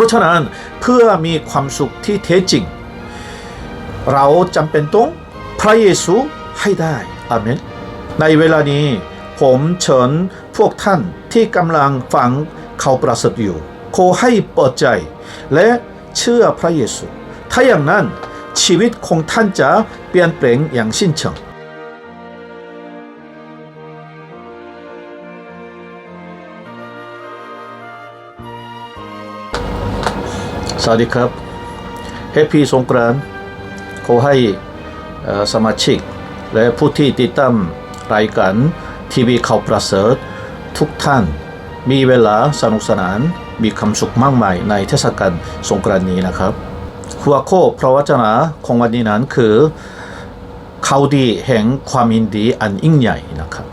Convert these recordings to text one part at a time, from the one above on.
ราะฉะนั้นเพื่อมีความสุขที่แท้จริง เราจำเป็นต้องพระเยซูให้ได้อาเมนในเวลานี้ ผมเชิญพวกท่านที่กำลังฟังเขาประเสริฐอยู่ขอให้เปิดใจ และเชื่อพระเยซู ถ้าอย่างนั้นชีวิตของท่านจะเปลี่ยนแปลงอย่างสิ้นเชิง สวัสดีครับแฮปปี้สงกรานต์ขอให้สมาชิก และผู้ที่ติดตามรายการทีวีข่าวประเสริฐทุกท่านมีเวลาสนุกสนานมีความสุขมากมายในเทศกาลสงกรานต์นี้นะครับหัวข้อพระวจนะของวันนี้นั้นคือข่าวดีแห่งความยินดีอันยิ่งใหญ่นะครับ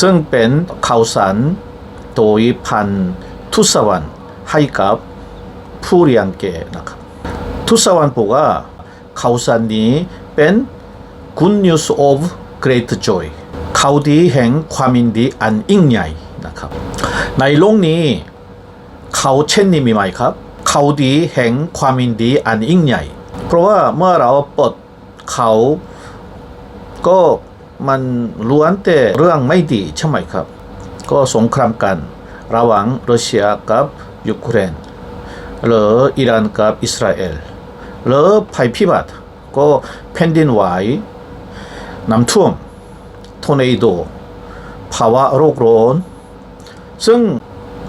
ซึ่งเป็นข่าวสารโดยพันทุสวรรค์ให้กับ ผู้เรียนเกนะครับทุสวรรค์บอกว่าข่าวสารนี้เป็น Good News of Great Joy ข่าวดีแห่งความยินดีอันยิ่งใหญ่นะครับในโลกนี้เขาเช่นนี้มีไหมครับข่าวดีแห่งความยินดีอันยิ่งใหญ่เพราะว่าเมื่อเราเปิดเขาก็มันล้วนแต่เรื่องไม่ดีใช่ไหมครับก็สงครามกันระหว่างรัสเซียกับยูเครนหรืออิหร่านกับอิสราเอลหรือภัยพิบัติก็แผ่นดินไหวน้ำท่วมทอร์เนโดภาวะโรคร้อนซึ่ง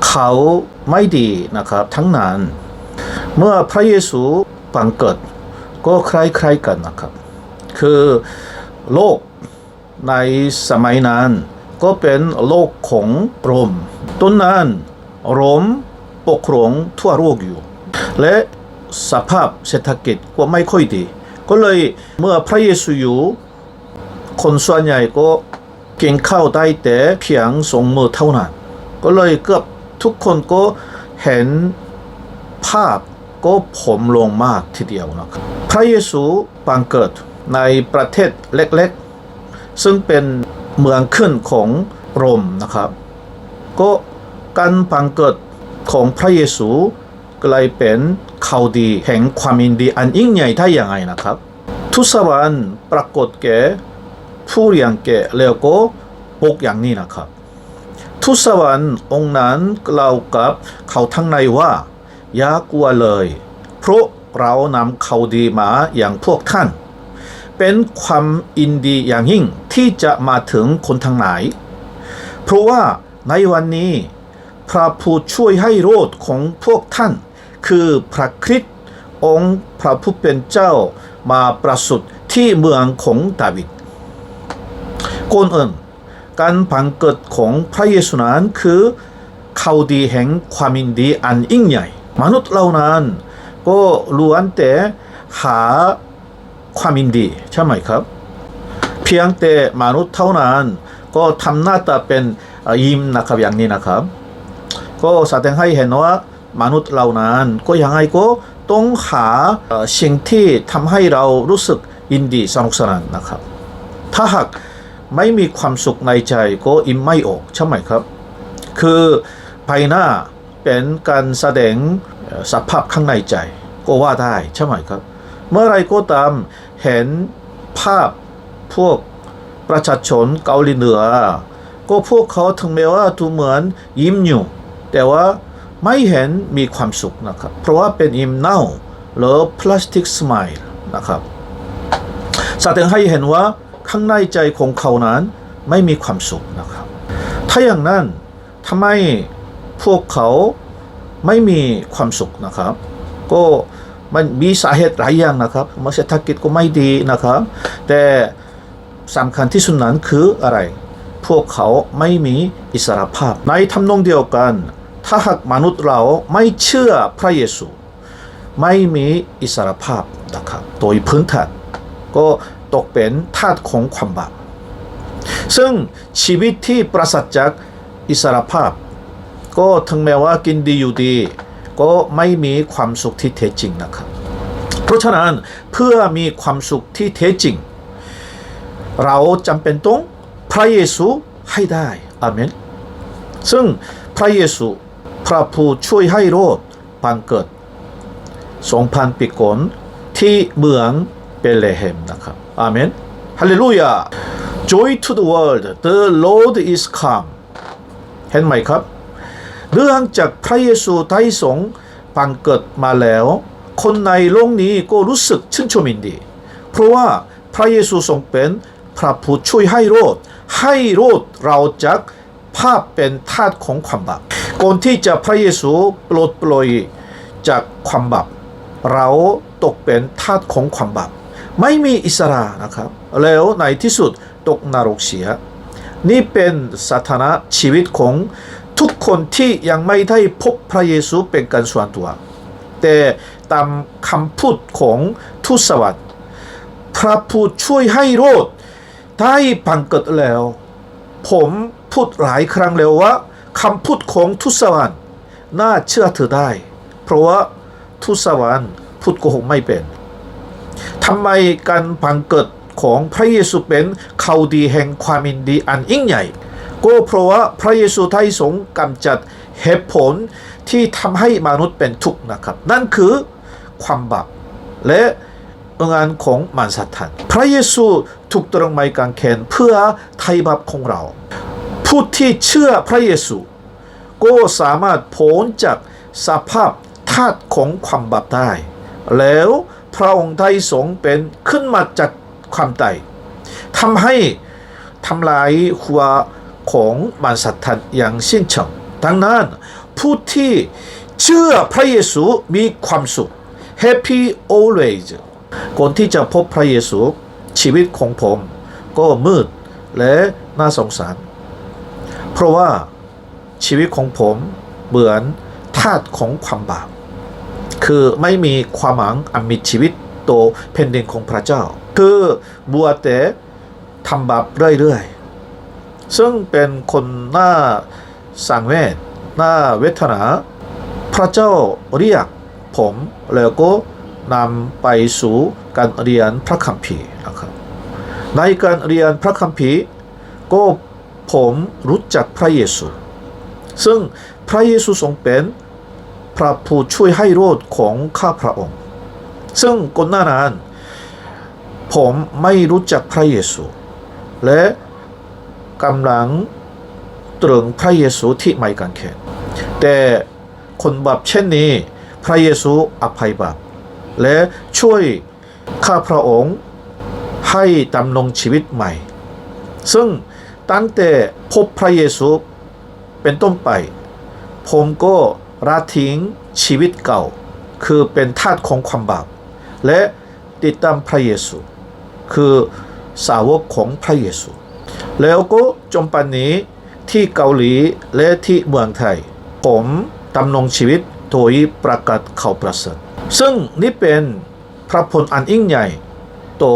เขาไม่ดีนะครับทั้งนั้น เมื่อพระเยซูบังเกิดก็คล้ายๆกันนะครับ คือโลกในสมัยนั้นก็เป็นโลกของโรมต้นนั้นโรม ปกครองทั่วโลกอยู่ และสภาพเศรษฐกิจก็ไม่ค่อยดี ก็เลยเมื่อพระเยซูอยู่ คนส่วนใหญ่ก็กินข้าวได้แต่เพียงสองมือเท่านั้น ก็เลยเกือบทุกคนก็เห็นภาพก็ผมลงมากทีเดียวนะครับพระเยซูบังเกิดในประเทศเล็กๆ ซึ่งเป็นเมืองขึ้นของโรมนะครับ ก็การบังเกิด ของพระเยซูกลายเป็นข่าวดีแห่งความยินดีอันยิ่งใหญ่ได้ยังไงนะครับทุสวรรค์ปรากฏแก่ผู้เลี้ยงแก่แล้วก็บอกอย่างนี้นะครับทุสวรรค์องค์นั้นกล่าวกับเขาทั้งในว่าอย่ากลัวเลย เพราะเรานำข่าวดีมาอย่างพวกท่าน เป็นความอินดีอย่างยิ่งที่จะมาถึงคนทั้งหลาย เพราะว่าในวันนี้ พระผู้ช่วยให้รอดของพวกท่าน คือพระคริสต์องค์พระผู้เป็นเจ้ามาประสูติที่เมืองของดาวิดก่อนอื่นการพังเกิดของพระเยซูนั้นคือข่าวดีแห่งความยินดีอันยิ่งใหญ่ มนุษย์เหล่านั้น ก็ล้วนแต่หาความยินดีใช่ไหมครับ เพียงแต่มนุษย์เท่านั้น ก็ทำหน้าตาเป็นยิ้มนะครับอย่างนี้นะครับ ก็แสดงให้เห็นว่ามนุษย์เหล่านั้นก็ยังไงก็ต้องหาสิ่งที่ทำให้เรารู้สึกยินดีสนุกสนานนะครับ ถ้าหากไม่มีความสุขในใจก็อิ่มไม่ออกใช่ไหมครับ คือภายหน้าเป็นการแสดงสภาพข้างในใจก็ว่าได้ใช่ไหมครับ เมื่อไรก็ตามเห็นภาพพวกประชาชนเกาหลีเหนือ ก็พวกเขาถึงแม้ว่าดูเหมือนยิ้มอยู่ แต่ว่าไม่เห็นมีความสุขนะครับ เพราะว่าเป็นยิ้มเน่าหรือพลาสติกสไมล์นะครับแสดงให้เห็นว่าข้างในใจของเขานั้นไม่มีความสุขนะครับ ถ้าอย่างนั้นทำไมพวกเขาไม่มีความสุขนะครับ ก็มันมีสาเหตุหลายอย่างนะครับเมื่อเศรษฐกิจก็ไม่ดีนะครับ แต่สำคัญที่สุดนั้นคืออะไร พวกเขาไม่มีอิสรภาพในทำนองเดียวกัน ถ้าหากมนุษย์เราไม่เชื่อพระเยซู ไม่มีอิสรภาพนะครับโดยพื้นฐานก็ตกเป็นทาสของความบาปซึ่งชีวิตที่ปราศจากอิสรภาพ ก็ถึงแม้ว่ากินดีอยู่ดี ก็ไม่มีความสุขที่แท้จริงนะครับ เพราะฉะนั้นเพื่อมีความสุขที่แท้จริง เราจำเป็นต้องพระเยซูให้ได้อาเมนซึ่งพระเยซู พระผู้ช่วยให้รอดบังเกิด2,000ปีก่อนที่เมืองเบเลเฮมนะครับอาเมนฮาเลลูยา Joy to the world the Lord is come เห็นไหมครับ เรื่องจากพระเยซูไทยสงบังเกิดมาแล้ว คนในโลกนี้ก็รู้สึกชื่นชมินดี เพราะว่าพระเยซูทรงเป็นพระผู้ช่วยให้รอดให้รอดเราจากภาพเป็นทาสของความบาป ก่อนที่จะพระเยซูปลดปล่อยจากความบาปเราตกเป็นทาสของความบาปไม่มีอิสระนะครับ แล้วในที่สุดตกนรกเสีย นี่เป็นสถานะชีวิตของทุกคนที่ยังไม่ได้พบพระเยซูเป็นการส่วนตัว แต่ตามคำพูดของทูตสวรรค์พระผู้ช่วยให้รอดได้บังเกิดแล้ว ผมพูดหลายครั้งแล้วว่า คำพูดของทูตสวรรค์น่าเชื่อถือได้ เพราะว่าทูตสวรรค์พูดโกหกไม่เป็นทำไมการบังเกิดของพระเยซูเป็นข่าวดีแห่งความยินดีอันยิ่งใหญ่ ก็เพราะว่าพระเยซูไทยสงกำจัดเหตุผลที่ทำให้มนุษย์เป็นทุกข์นะครับ นั่นคือความบาปและงานของมารซาตานพระเยซูถูกตรึงไม้กางเขนเพื่อไถ่บาปของเรา ผู้ที่เชื่อพระเยซู ก็สามารถพ้นจากสภาพทาสของความบาปได้ แล้วพระองค์ได้ทรงเป็นขึ้นมาจากความตายทำให้ทำลายหัวของมารสัตว์อย่างสิ้นเชิงดังนั้นผู้ที่เชื่อพระเยซูมีความสุข Happy always ก่อนที่จะพบพระเยซูชีวิตของผมก็มืดและน่าสงสาร เพราะว่าชีวิตของผมเหมือนทาสของความบาป คือไม่มีความหวังอันมีชีวิตโตวแผ่นดินของพระเจ้า คือบัวแต่ทำบาปเรื่อยๆ ซึ่งเป็นคนหน้าสังเวชหน้าเวทนา พระเจ้าเรียกผมแล้วก็นำไปสู่การเรียนพระคัมภีร์นะครับในการเรียนพระคัมภีร์ก็ ผมรู้จักพระเยซู ซึ่งพระเยซูทรงเป็นพระผู้ช่วยให้รอดของข้าพระองค์ ซึ่งก่อนหน้านั้นผมไม่รู้จักพระเยซู และกำลังตรึงพระเยซูที่ไม้กางเขนแต่คนบาปเช่นนี้ พระเยซูอภัยบาปและช่วยข้าพระองค์ให้ดำรงชีวิตใหม่ ซึ่ง ตั้งแต่พบพระเยซูเป็นต้นไป ผมก็ละทิ้งชีวิตเก่า คือเป็นทาสของความบาปและติดตามพระเยซู คือสาวกของพระเยซู แล้วก็จนปันนี้ที่เกาหลีและที่เมืองไทย ผมดำรงชีวิตโดยประกาศข่าวประเสริฐซึ่งนี่เป็นพระพลอันยิ่งใหญ่ต่อ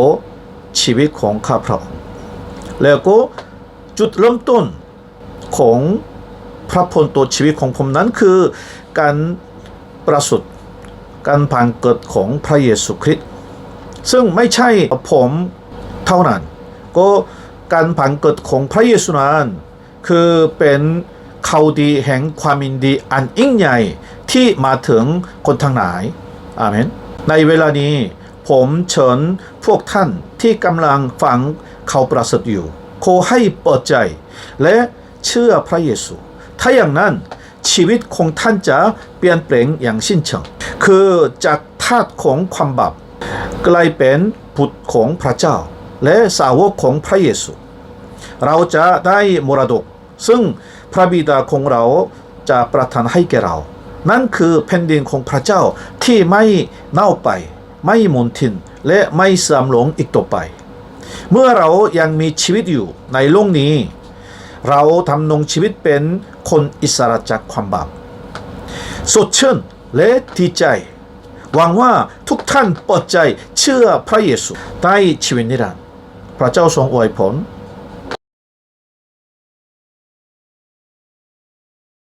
ชีวิตของข้าพระองค์แล้วก็ จุดเริ่มต้นของพระพลตัวชีวิตของผมนั้นคือการประสูติการผ่านเกิดของพระเยซูคริสต์ซึ่งไม่ใช่ผมเท่านั้น ก็การผ่านเกิดของพระเยซูนั้นคือเป็นข่าวดีแห่งความยินดีอันยิ่งใหญ่ที่มาถึงคนทั้งหลายอาเมนในเวลานี้ผมเชิญพวกท่านที่กำลังฟังข่าวประเสริฐอยู่ ขอให้เปิดใจ และเชื่อพระเยซู ถ้าอย่างนั้นชีวิตของท่านจะเปลี่ยนแปลงอย่างสิ้นเชิงคือจากทาสของความบาปกลายเป็นบุตรของพระเจ้า และสาวกของพระเยซู เราจะได้มรดก ซึ่งพระบิดาของเราจะประทานให้แก่เรา นั่นคือแผ่นดินของพระเจ้าที่ไม่เน่าไป ไม่หมุนทินและไม่เสื่อมหลงอีกต่อไป เมื่อเรายังมีชีวิตอยู่ในโลกนี้ เราทำนงชีวิตเป็นคนอิสระจากความบาปสดชื่นและดีใจหวังว่าทุกท่านเปิดใจเชื่อพระเยซูได้ชีวิตนิรันดร์พระเจ้าทรงอวยพร